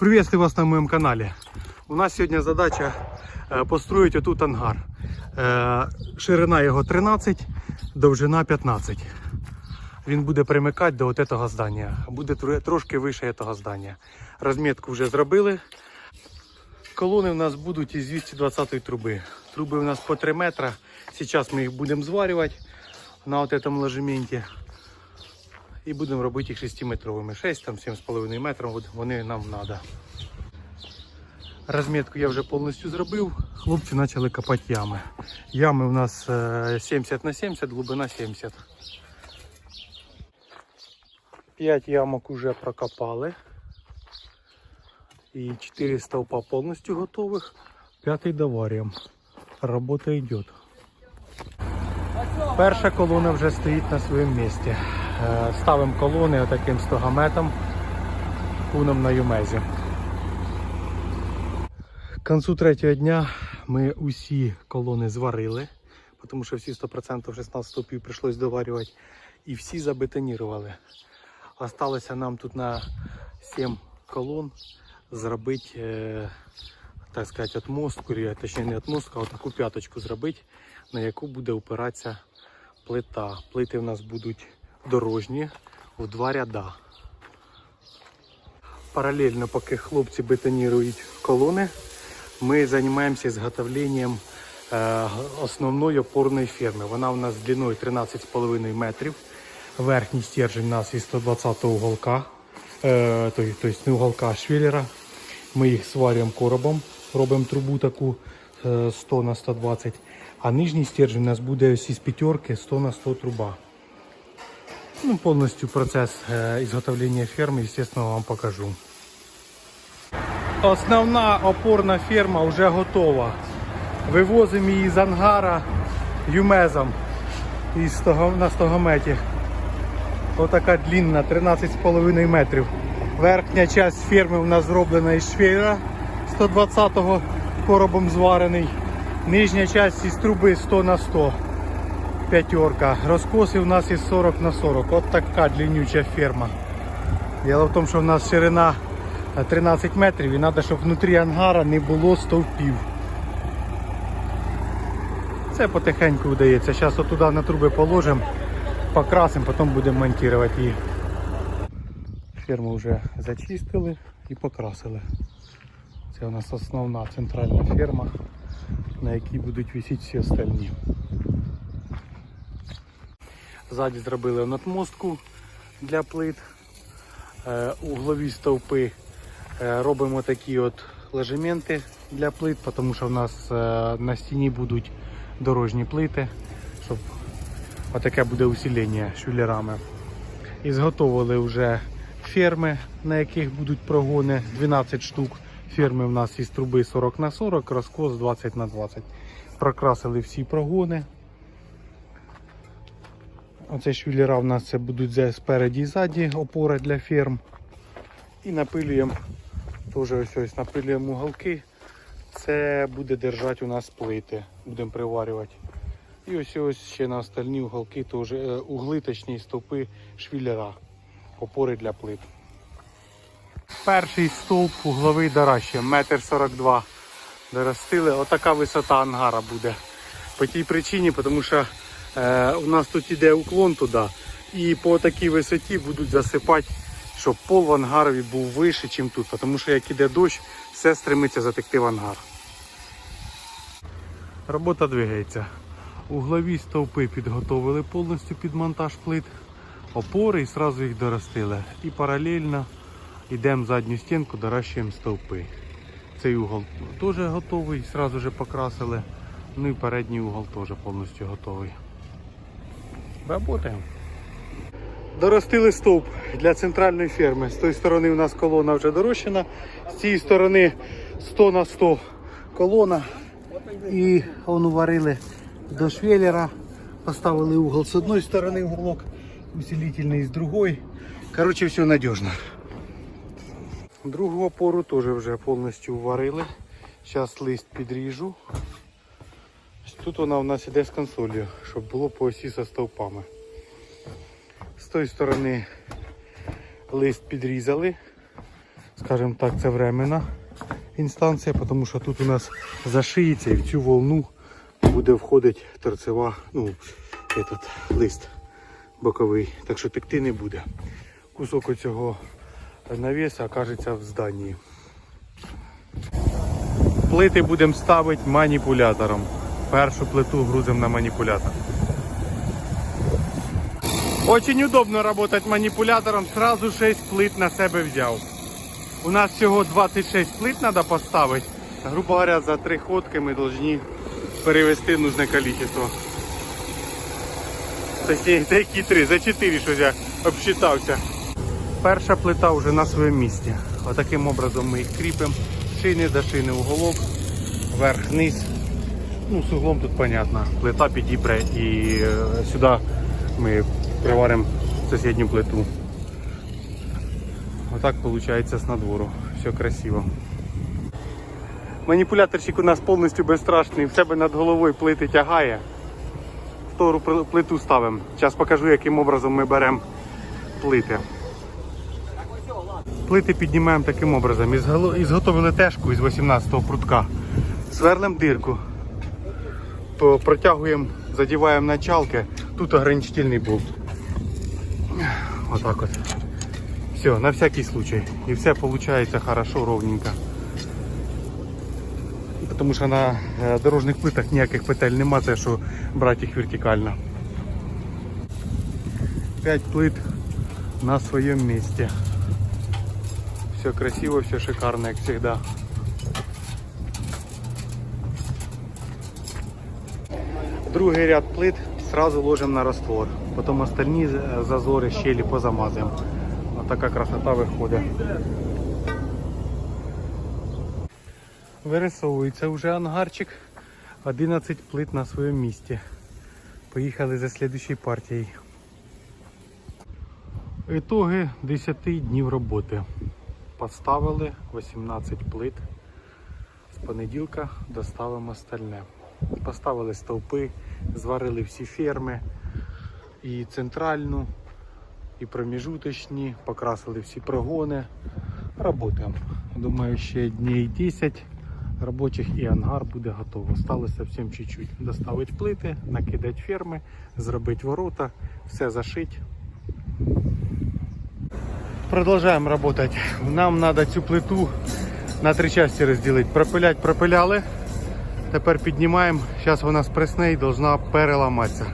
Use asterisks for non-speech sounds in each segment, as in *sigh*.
Приветствую вас на моем канале. У нас сьогодні задача е, построїти отут ангар. Е, Ширина його 13, довжина 15. Він буде примикати до от цього здання. Буде трошки вище цього здання. Розмітку вже зробили. Колони у нас будуть із 220 труби. Труби у нас по 3 метра. Зараз ми їх будемо зварювати на от цьому ложементі. І будемо робити їх 6-метровими. 6 там 7,5 метрів вони нам треба. Розмітку я вже повністю зробив. Хлопці почали копати ями. Ями у нас е, 70 на 70, глибина 70. 5 ямок вже прокопали. І 4 стовпа повністю готових. П'ятий доварюємо. Робота йде. Перша колона вже стоїть на своєму місці. Е, Ставимо колони отаким стогометом куном на юмезі. К концу третього дня ми усі колони зварили, тому що всі 100% 16 стовпів прийшлось доварювати. І всі забетонірували. Осталося нам тут на 7 колон зробити, е, так сказати, отмостку, точніше не отмостку, а таку п'яточку зробити, на яку буде опиратися плита. Плити в нас будуть дорожні в два ряда. Паралельно, поки хлопці бетонірують колони, ми займаємося зготовленням е, основної опорної ферми. Вона у нас длиною 13,5 метрів. Верхній стержень у нас із 120 уголка, е, то- тобто не уголка, а швеллера. Ми їх сварюємо коробом, робимо трубу таку е, 100 на 120. А нижній стержень у нас буде ось із п'ятерки 100 на 100 труба. Ну, повністю процес е, ізготовлення ферми, звісно, вам покажу. Основна опорна ферма вже готова. Вивозимо її з ангара юмезом із на стогометі. Отака длінна, 13,5 метрів. Верхня частина ферми у нас зроблена із швейра 120-го коробом зварений. Нижня частина із труби 100 на 100 п'ятерка. Розкоси у нас із 40 на 40. От така длиннюча ферма. Діло в тому, що в нас ширина е, 13 метрів і треба, щоб внутрі ангара не було стовпів. Це потихеньку вдається. Зараз отуди на труби положимо, покрасимо, потім будемо монтувати її. Ферму вже зачистили і покрасили. Це у нас основна центральна ферма, на якій будуть висіти всі остальні. Ззаді зробили надмостку для плит. Е, Углові стовпи е, робимо такі от ложементи для плит, тому що в нас е, на стіні будуть дорожні плити, щоб отаке буде усилення швеллерами. І зготовили вже ферми, на яких будуть прогони 12 штук. Ферми в нас із труби 40 на 40, розкос 20 на 20. Прокрасили всі прогони. Оце швеллера в нас це будуть спереді і ззаді опори для ферм. І напилюємо теж ось ось напилюємо уголки. Це буде держати у нас плити. Будемо приварювати. І ось ось ще на остальні уголки теж е, угли, точні стовпи швеллера. Опори для плит. Перший стовп угловий дорожче, метр 42 доростили. Отака висота ангара буде. По тій причині, тому що е, у нас тут іде уклон туди. І по такій висоті будуть засипати, щоб пол в ангарові був вище, ніж тут. Тому що як іде дощ, все стремиться затекти в ангар. Робота двигається. Углові стовпи підготовили повністю під монтаж плит, опори і одразу їх доростили. І паралельно йдемо задню стінку, дорощуємо стовпи. Цей угол теж готовий, одразу же покрасили. Ну і передній угол теж повністю готовий. Работаємо. Доростили стовп для центральної ферми. З тої сторони у нас колона вже дорощена, з цієї сторони 100 на 100 колона. І он уварили до швеллера, поставили угол з одної сторони уголок, усилительний з другої. Коротше, все надіжно. Другу опору теж вже повністю варили. Зараз лист підріжу. Тут вона у нас іде з консолью, щоб було по осі зі стовпами. З тої сторони лист підрізали. скажімо так, це временна інстанція, тому що тут у нас зашиється і в цю волну буде входити торцева, ну, этот, лист боковий, так що текти не буде. Кусок оцього навіса окажеться в зданні. Плити будемо ставити маніпулятором. Першу плиту грузимо на маніпулятор. Очень удобно работать манипулятором. Сразу 6 плит на себе взяв. У нас всього 26 плит треба поставити. Грубо говоря, за 3 ходки ми повинні перевести нужне количество. Такі, такі 3, за 4 щось я обсчитався. Перша плита вже на своєму місці. Отаким образом ми їх кріпимо. Шини до шини уголок, вверх-вниз. Ну, з углом тут понятно. Плита підібре і е, сюди ми приваримо сусідню плиту. Отак виходить з надвору. Все красиво. Маніпуляторчик у нас повністю безстрашний, в себе над головою плити тягає. Втору плиту ставимо. Зараз покажу, яким образом ми беремо плити. Плити піднімаємо таким образом. Ізготовили тежку із 18-го прутка. Сверлимо дирку. П- Протягуємо, задіваємо началки. Тут ограничительний болт. Отак от. Все, на всякий случай. І все виходить хорошо, ровненько. Тому що на е, дорожніх плитах ніяких петель нема, це що брати їх вертикально. 5 плит на своєму місці. Все красиво, все шикарно, як завжди. Другий ряд плит сразу ложим на раствор. Потом остальні е, зазори, щелі позамазуємо. Така красота виходить. Вирисовується вже ангарчик. 11 плит на своєму місці. Поїхали за слідчою партією. Ітоги 10 днів роботи. Поставили 18 плит. З понеділка доставимо остальне. Поставили стовпи, зварили всі ферми, і центральну, і проміжуточні, покрасили всі прогони. Работаємо. Думаю, ще днів 10 робочих і ангар буде готово. Осталось зовсім чуть-чуть. Доставити плити, накидати ферми, зробити ворота, все зашити. Продолжаем работать. Нам надо цю плиту на три части розділити. Пропилять пропиляли. Тепер піднімаємо. Зараз вона спресне і должна переламатися.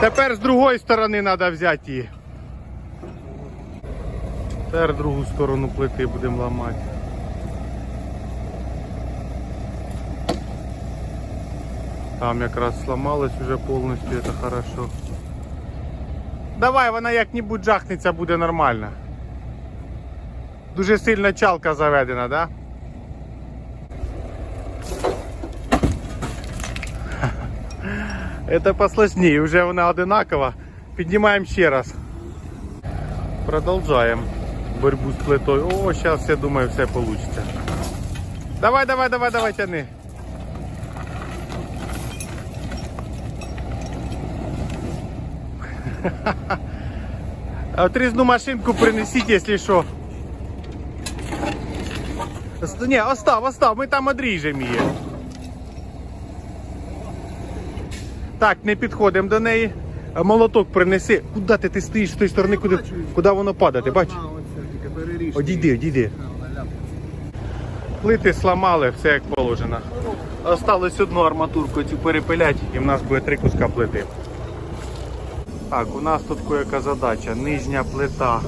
Тепер з другої сторони треба взяти її. Тепер другу сторону плити будемо ламати. Там якраз сломалось уже повністю, це хорошо. Давай, вона як-небудь жахнеться, буде нормально. Дуже сильно чалка заведена, да? Это посложнее, вже вона одинакова. Піднімаємо ще раз. Продовжаємо боротьбу з плитою. О, зараз я думаю, все вийде. Давай, давай, давай, давай, тяни. *laughs* А Отрізну машинку принесіть, якщо що. Ост- Ні, остав, остав, ми там одріжемо її. Так, не підходимо до неї. Молоток принеси. Куди ти, ти стоїш з тої сторони, куди, куди воно падає, бачиш? Одійди, одійди. Плити сламали, все як положено. Осталось одну арматурку цю перепилять і в нас буде три куска плити. Так, у нас тут кое-яка задача. Нижня плита.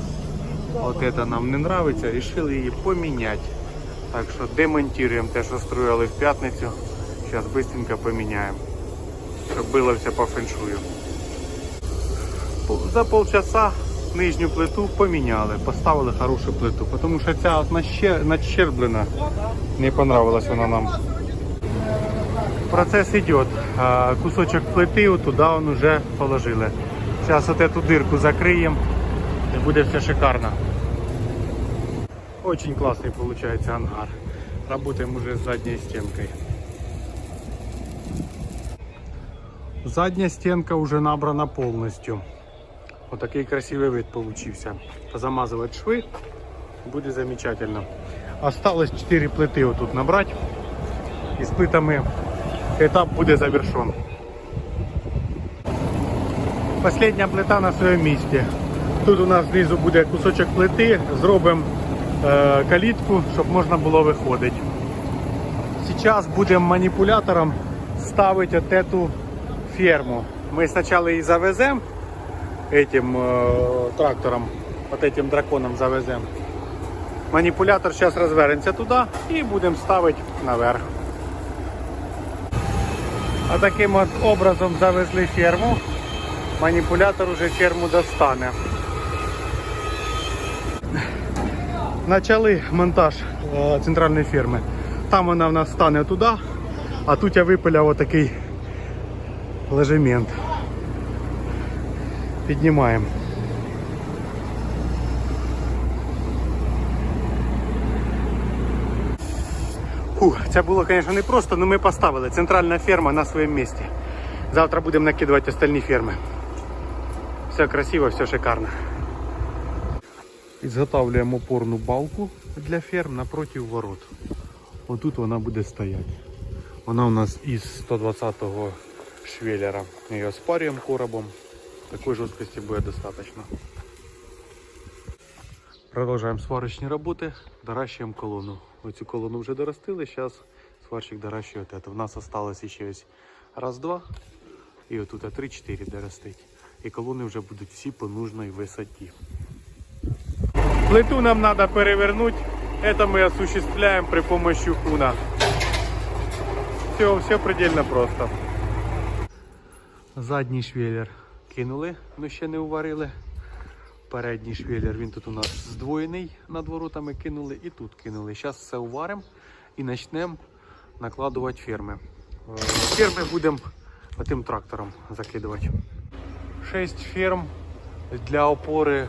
Вот это нам не нравится. Решили її поміняти. Так що демонтуємо те, що строїли в п'ятницю. Зараз швидко поміняємо Щоб було все по феншую. За полчаса нижню плиту поміняли, поставили хорошу плиту. Тому що ця от наще- надщерблена не понравилась вона нам. Процесс идет. А, Кусочек плиты вот туда он уже положили. Сейчас вот эту дырку закроем и будет все шикарно. Очень классный получается ангар. Работаем уже с задней стенкой. Задняя стенка уже набрана полностью. Отакий красивий вид получився. Позамазувати шви буде замечательно. Осталось 4 плити отут набрати. І з плитами етап буде завершен. Последня плита на своєму місці. Тут у нас знизу буде кусочок плити, зробимо е, калітку, щоб можна було виходити. Сейчас будем манипулятором ставить вот эту ферму. Мы сначала и завезем этим э, трактором, вот этим драконом завезем. Манипулятор сейчас развернется туда и будем ставить наверх. А таким вот образом завезли ферму. Манипулятор уже ферму достане. Начали монтаж е, центральної ферми. Там вона в нас стане туди, а тут я випиляв отакий ложемент. Піднімаємо. Це було, звісно, не просто, але ми поставили центральна ферма на своєму місці. Завтра будемо накидувати остальні ферми. Все красиво, все шикарно. Ізготавлюємо опорну балку для ферм напроти ворот. Отут вона буде стояти. Вона у нас із 120-го швеллера. Ми її спарюємо коробом. Такої жорсткості буде достатньо. Продовжуємо сварочні роботи, доращуємо колону. Оцю колону вже доростили, зараз сварщик доращує от це. У нас залишилось ще ось раз-два. І отут 3-4 доростить. І колони вже будуть всі по нужній висоті. Плиту нам надо перевернуть. Это мы осуществляем при помощи хуна. Все, все предельно просто. Задній швеллер кинули, но ще не уварили. Передній швеллер, він тут у нас здвоєний над воротами кинули і тут кинули. Зараз все уваримо і почнемо накладувати ферми. Е, Ферми будемо тим трактором закидувати. Шесть ферм для опори е,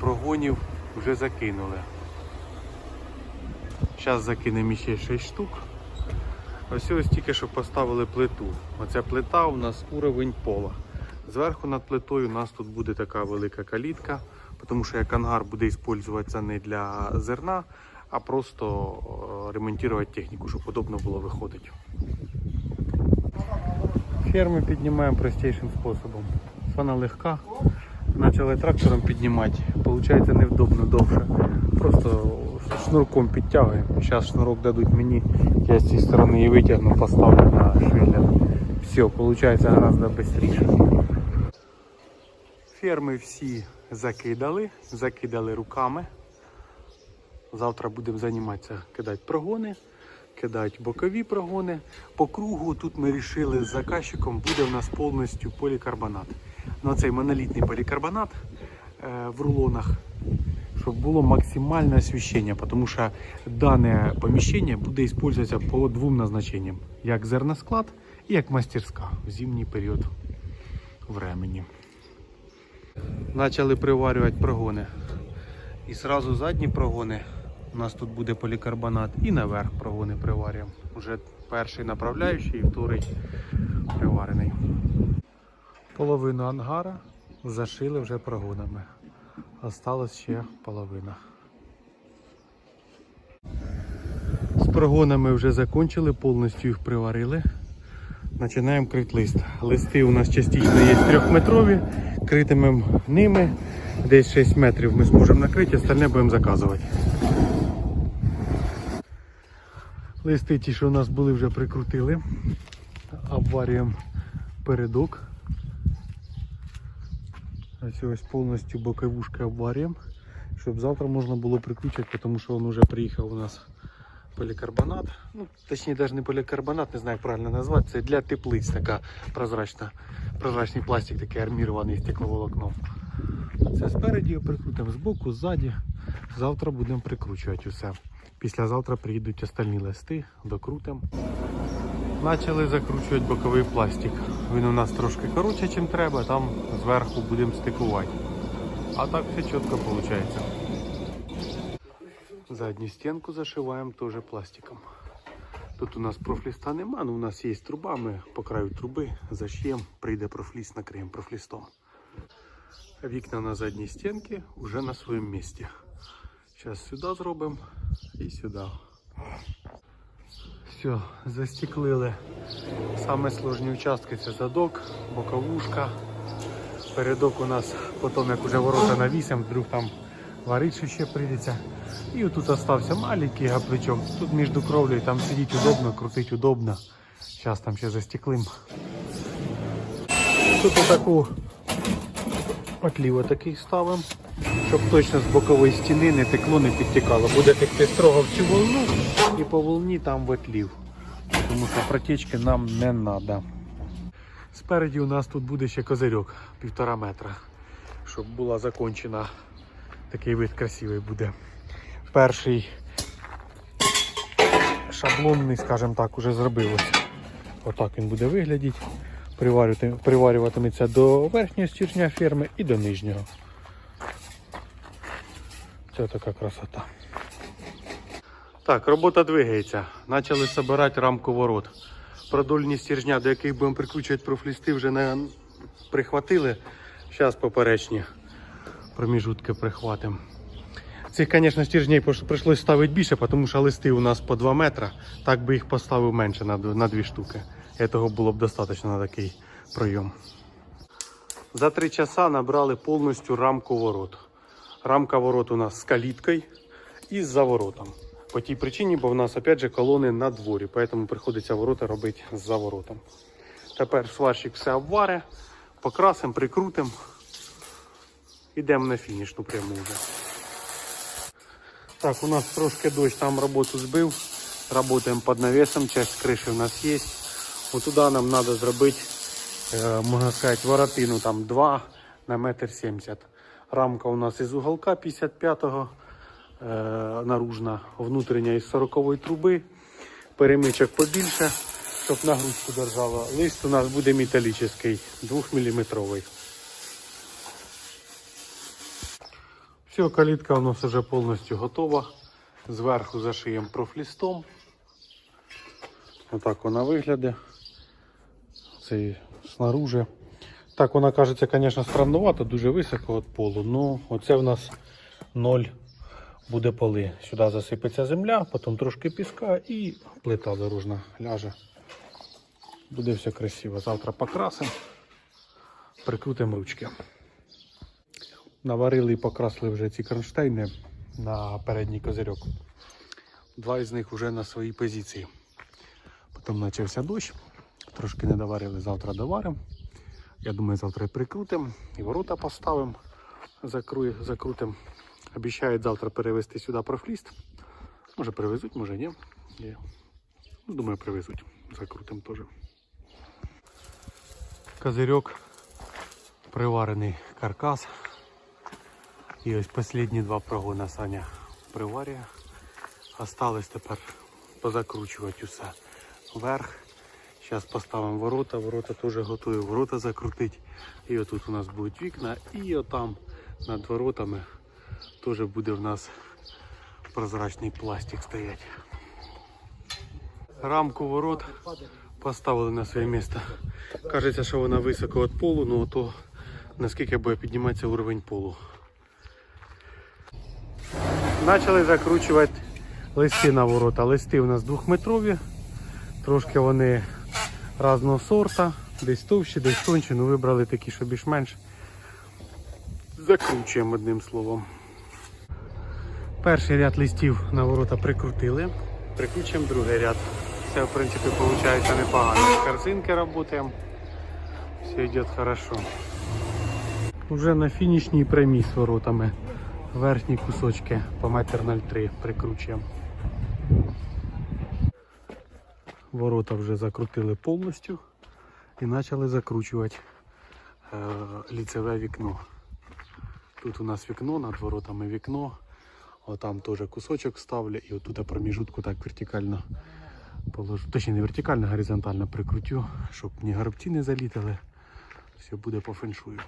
прогонів вже закинули. Зараз закинемо ще 6 штук. Ось ось тільки що поставили плиту. Оця плита у нас уровень пола. Зверху над плитою у нас тут буде така велика калітка, тому що як ангар буде використовуватися не для зерна, а просто е, ремонтувати техніку, щоб удобно було виходити. Ферми піднімаємо простішим способом. Вона легка. Почали трактором піднімати. Получається невдобно довше. Просто шнурком підтягуємо. Зараз шнурок дадуть мені, я з цієї сторони її витягну, поставлю на швеллер. Все, виходить гораздо швидше. Ферми всі закидали, закидали руками. Завтра будемо займатися кидати прогони, кидати бокові прогони. По кругу тут ми вирішили з заказчиком буде в нас повністю полікарбонат. Ну, цей монолітний полікарбонат е, в рулонах, щоб було максимальне освіщення, тому що дане поміщення буде використовуватися по двом назначенням: як зерносклад і як мастерська в зимній період времени. Почали приварювати прогони. І одразу задні прогони. У нас тут буде полікарбонат і наверх прогони приварюємо. Уже перший направляючий і вторий приварений. Половину ангара зашили вже прогонами. Осталось ще половина. З прогонами вже закончили, повністю їх приварили. Починаємо крити лист. Листи у нас частично є трьохметрові, критимемо ними. Десь 6 метрів ми зможемо накрити, остальне будемо заказувати. Листи ті, що у нас були, вже прикрутили. Обварюємо передок. Ось повністю боковушки обварюємо, щоб завтра можна було прикручувати, тому що він вже приїхав у нас полікарбонат. Ну, точніше, навіть не полікарбонат, не знаю, як правильно назвати. Це для теплиць така прозрачна, прозрачний пластик, такий армірований стекловолокном. Це спереді прикрутимо, збоку, ззаді. Завтра будемо прикручувати усе. Післязавтра приїдуть остальні листи, докрутимо. Почали закручувати боковий пластик. Він у нас трошки коротше, ніж треба, там зверху будемо стикувати. А так все чітко виходить. Задню стінку зашиваємо теж пластиком. Тут у нас профліста нема, але у нас є труба, ми по краю труби заш'ємо, прийде профліст, накриємо профлістом. Вікна на задній стінці вже на своєму місці. Зараз сюди зробимо і сюди. Все, застеклили. Саме сложні участки це задок, боковушка. Передок у нас потім, як вже ворота навісимо, вдруг там варить що ще прийдеться. І отут остався маленький гапличок. Тут між кровлею там сидіти удобно, крутить удобно. Зараз там ще застеклим. Тут отаку отліво такий ставимо, щоб точно з бокової стіни не текло, не підтікало. Буде текти строго в цю волну і по волні там в отлів. Тому що протічки нам не треба. Спереді у нас тут буде ще козирьок півтора метра, щоб була закончена. Такий вид красивий буде. Перший шаблонний, скажімо так, уже зробилось. Отак він буде виглядіти. Приварювати- Приварюватиметься до верхнього стержня ферми і до нижнього. Це така красота. Так, робота двигається. Почали збирати рамку ворот. Продольні стержня, до яких будемо прикручувати профлісти, вже не прихватили. Зараз поперечні проміжутки прихватимо. Цих, звісно, стержней прийшлось ставити більше, тому що листи у нас по 2 метри. Так би їх поставив менше на, на 2 штуки. Цього було б достатньо на такий прийом. За 3 часа набрали повністю рамку ворот. Рамка ворот у нас з каліткою і з заворотом. По тій причині, бо в нас опять же колони на дворі, тому приходиться ворота робити з заворотом. Тепер сварщик все обваре, покрасимо, прикрутимо. Ідемо на фінішну пряму вже. Так, у нас трошки дощ там роботу збив. Работаємо під навісом, часть криші у нас є. От туди нам треба зробити, е, можна сказати, воротину там 2 на метр 70. Рамка у нас із уголка 55-го, е, наружна, внутрішня із 40-ї труби. Перемичок побільше, щоб нагрузку держало. Лист у нас буде металічний, 2-мм. Все, калітка у нас вже повністю готова. Зверху зашиємо профлістом. Отак вона виглядає. Це і снаружи. Так, вона кажеться, звісно, странновато, дуже високо від полу. Ну, оце в нас ноль буде поли. Сюди засипеться земля, потім трошки піска і плита дорожна ляже. Буде все красиво. Завтра покрасимо, прикрутимо ручки. Наварили і покрасили вже ці кронштейни на передній козирьок. Два із них вже на своїй позиції. Потім почався дощ, трошки не доварили, завтра доваримо. Я думаю, завтра прикрутимо, і ворота поставимо, закрутимо. Обіцяють завтра перевезти сюди профліст. Може привезуть, може ні. Ні. Ну, Думаю, привезуть. Закрутимо теж. Козирьок, приварений каркас. І ось останні два прогони Саня приварює. Осталось тепер позакручувати усе вверх. Зараз поставимо ворота, ворота теж готові, ворота закрутити. І отут у нас будуть вікна, і отам над воротами теж буде в нас прозрачний пластик стоять. Рамку ворот поставили на своє місце. Кажеться, що вона високо від полу, але то наскільки буде підніматися уровень полу. Почали закручувати листи на ворота. Листи у нас двохметрові, трошки вони різного сорта, десь товщі, десь тонші, ну вибрали такі, що більш-менш закручуємо одним словом. Перший ряд листів на ворота прикрутили, прикручуємо другий ряд. Все, в принципі, виходить непогано. Корзинки працюємо, все йде хорошо. Уже на фінішній прямій з воротами. Верхні кусочки по метр 0,3 прикручуємо. Ворота вже закрутили повністю і почали закручувати е, ліцеве вікно. Тут у нас вікно, над воротами вікно. Отам теж кусочок ставлю і отут проміжутку так вертикально положу. Точніше не вертикально, а горизонтально прикрутю, щоб ні горобці не залітали. Все буде по феншую.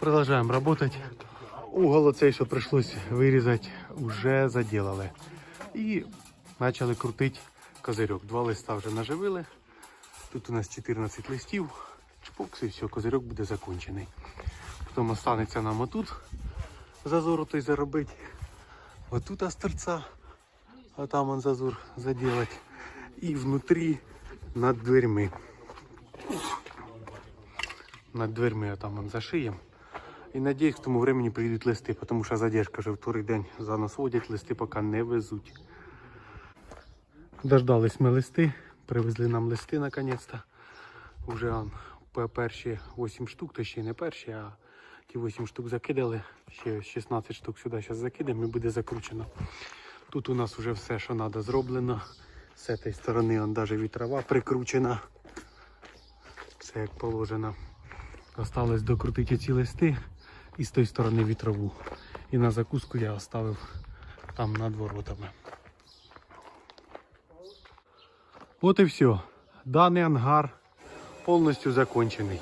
Продолжаем работать. Угол оцей, що прийшлось вирізати, вже заділили. І почали крутити козирьок. Два листа вже наживили. Тут у нас 14 листів. чпокс і все, козирьок буде закончений. Потім останеться нам отут зазору той заробити. Отут остерця, а там он зазор заделать. І внутрі над дверьми. Над дверьми там он зашиємо. І надіюсь, к тому времени прийдуть листи, тому що задержка вже вторий день за нас водять, листи поки не везуть. Дождались ми листи, привезли нам листи наконець-то. Уже он, пе- перші 8 штук, то ще й не перші, а ті 8 штук закидали. Ще 16 штук сюди зараз закидаємо і буде закручено. Тут у нас вже все, що треба, зроблено. З цієї сторони он навіть вітрова прикручена. Все як положено. Осталось докрутити ці листи і з тої сторони вітрову. І на закуску я оставив там над воротами. От і все. Даний ангар повністю закончений.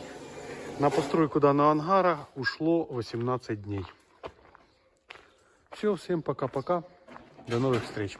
На постройку даного ангара ушло 18 дней. Все, всем пока-пока. До новых встреч.